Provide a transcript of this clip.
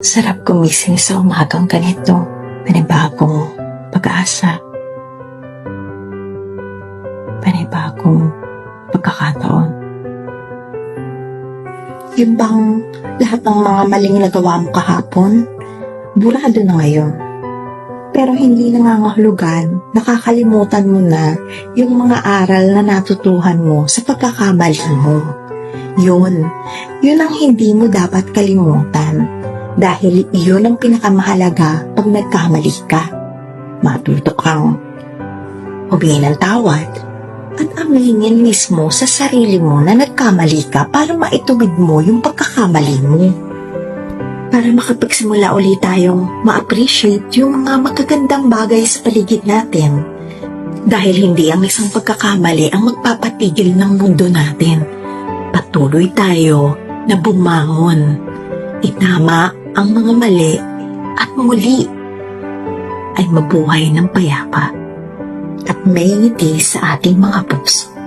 Sarap gumising sa umagang ganito. Panibagong pag-asa. Panibagong pagkakataon. Yung bang lahat ng mga maling nagawa mo kahapon, burado na ngayon. Pero hindi nangangahulugan, nakakalimutan mo na yung mga aral na natutuhan mo sa pagkakamali mo. Yun, yun ang hindi mo dapat kalimutan. Dahil iyon ang pinakamahalaga pag nagkamali ka. Matuto kang humingi ng tawad at aminin mismo sa sarili mo na nagkamali ka para maituwid mo yung pagkakamali mo. Para makapagsimula ulit tayong ma-appreciate yung mga magagandang bagay sa paligid natin. Dahil hindi ang isang pagkakamali ang magpapatigil ng mundo natin. Patuloy tayo na bumangon. Itama ang mga mali at muli ay mabuhay ng payapa at may ngiti sa ating mga puso.